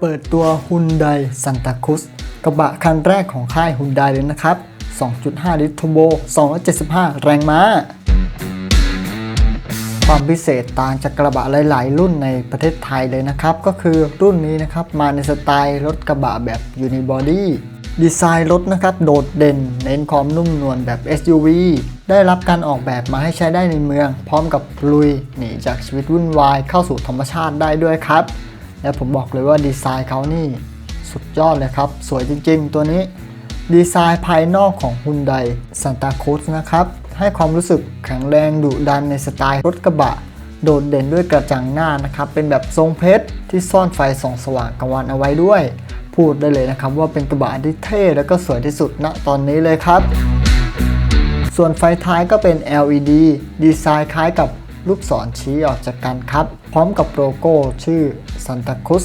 เปิดตัว Hyundai Santa Cruz กระบะคันแรกของค่าย Hyundai เลยนะครับ 2.5 ลิตร Turbo 275 แรงม้า ความพิเศษต่างจากกระบะหลาย ๆ รุ่นในประเทศไทยเลยนะครับ ก็คือรุ่นนี้นะครับ มาในสไตล์รถกระบะแบบ Unibody ดีไซน์รถนะครับ โดดเด่น เน้นความนุ่มนวลแบบ SUV ได้รับการออกแบบมาให้ใช้ได้ในเมือง พร้อมกับลุยหนีจากชีวิตวุ่นวายเข้าสู่ธรรมชาติได้ด้วยครับ และผมบอกเลยว่าดีไซน์เขานี่สุดยอดเลยครับ สวยจริงๆ ตัวนี้ ดีไซน์ภายนอกของ Hyundai Santa Cruz นะครับ ให้ความรู้สึกแข็งแรงดุดันในสไตล์รถกระบะ โดดเด่นด้วยกระจังหน้านะครับ เป็นแบบทรงเพชรที่ซ่อนไฟส่องสว่างกลางวันเอาไว้ด้วย พูดได้เลยนะครับว่าเป็นกระบะที่เท่และก็สวยที่สุดณตอนนี้เลยครับ ส่วนไฟท้ายก็เป็น LED ดีไซน์คล้ายกับลูกศรชี้ออกจากกันครับ พร้อมกับโลโก้ชื่อ Santa Cruz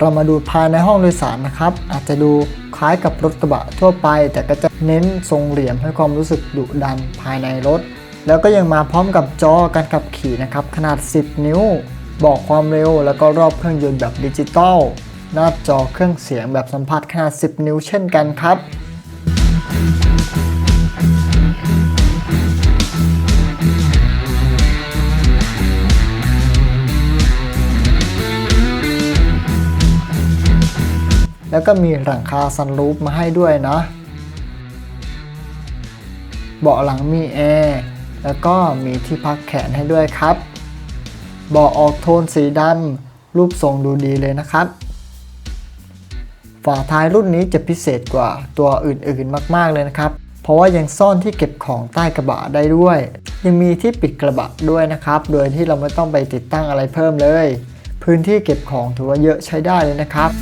เรามาดูภายในห้องโดยสารนะครับ อาจจะดูคล้ายกับรถกระบะทั่วไป แต่ก็จะเน้นทรงเหลี่ยมให้ความรู้สึกดุดันภายในรถ แล้วก็ยังมาพร้อมกับจอการขับขี่นะครับ ขนาด 10 นิ้ว บอกความเร็ว แล้วก็รอบเครื่องยนต์แบบดิจิตอลหน้าจอเครื่องเสียงแบบสัมผัสขนาด 10 นิ้วเช่นกันครับ แล้วก็มีหลังคาซันรูฟมาให้ด้วยนะ เบาะหลังมีแอร์แล้วก็มีที่พักแขนให้ด้วยครับ เบาะออกโทนสีดำรูปทรงดูดีเลยนะครับ ฝาท้ายรุ่นนี้จะพิเศษกว่าตัวอื่นๆมากๆเลยนะครับ เพราะว่ายังซ่อนที่เก็บของใต้กระบะได้ด้วย ยังมีที่ปิดกระบะด้วยนะครับ โดยที่เราไม่ต้องไปติดตั้งอะไรเพิ่มเลย พื้นที่เก็บของถือว่าเยอะใช้ได้เลยนะครับ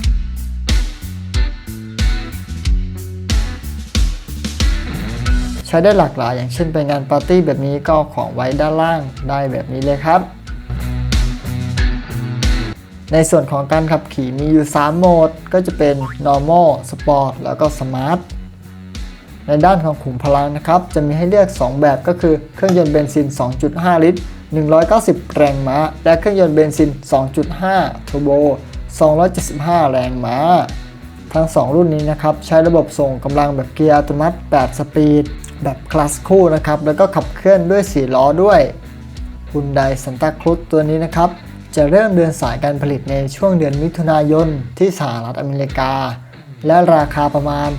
ช้ได้หลากหลาย อย่างเช่นไปงานปาร์ตี้แบบนี้ก็ของไว้ด้านล่างได้แบบนี้เลยครับ ในส่วนของการขับขี่มีอยู่ 3 โหมด ก็จะเป็น normal sport แล้วก็ smart ในด้านของขุมพลังนะครับ จะมีให้เลือก 2 แบบก็คือเครื่องยนต์เบนซิน 2.5 ลิตร 190 แรงม้า และเครื่องยนต์เบนซิน 2.5 turbo 275 แรงม้า ทั้ง 2 รุ่นนี้นะครับ ใช้ระบบส่งกำลังแบบเกียร์อัตโนมัติ 8 สปีด แบบคลาสคู่นะครับ แล้วก็ขับเคลื่อนด้วย4ล้อด้วย Hyundai Santa Cruz ตัวนี้นะครับ จะเริ่มเดินสายการผลิตในช่วงเดือนมิถุนายนที่สหรัฐอเมริกา และราคาประมาณ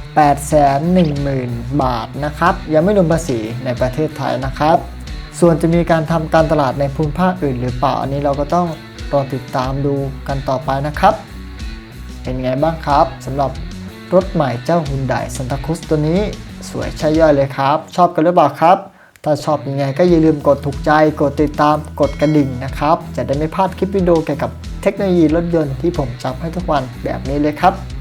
810,000 บาทนะครับ ยังไม่รวมภาษีในประเทศไทยนะครับ ส่วนจะมีการทำการตลาดในภูมิภาคอื่นหรือเปล่า อันนี้เราก็ต้องรอติดตามดูกันต่อไปนะครับ เป็นไงบ้างครับสำหรับรถใหม่เจ้า Hyundai Santa Cruz ตัวนี้ สวยใช่ย่อยเลยครับ ชอบกันหรือเปล่าครับ ถ้าชอบยังไงก็อย่าลืมกดถูกใจ กดติดตาม กดกระดิ่งนะครับ จะได้ไม่พลาดคลิปวิดีโอเกี่ยวกับเทคโนโลยีรถยนต์ที่ผมจับให้ทุกวันแบบนี้เลยครับ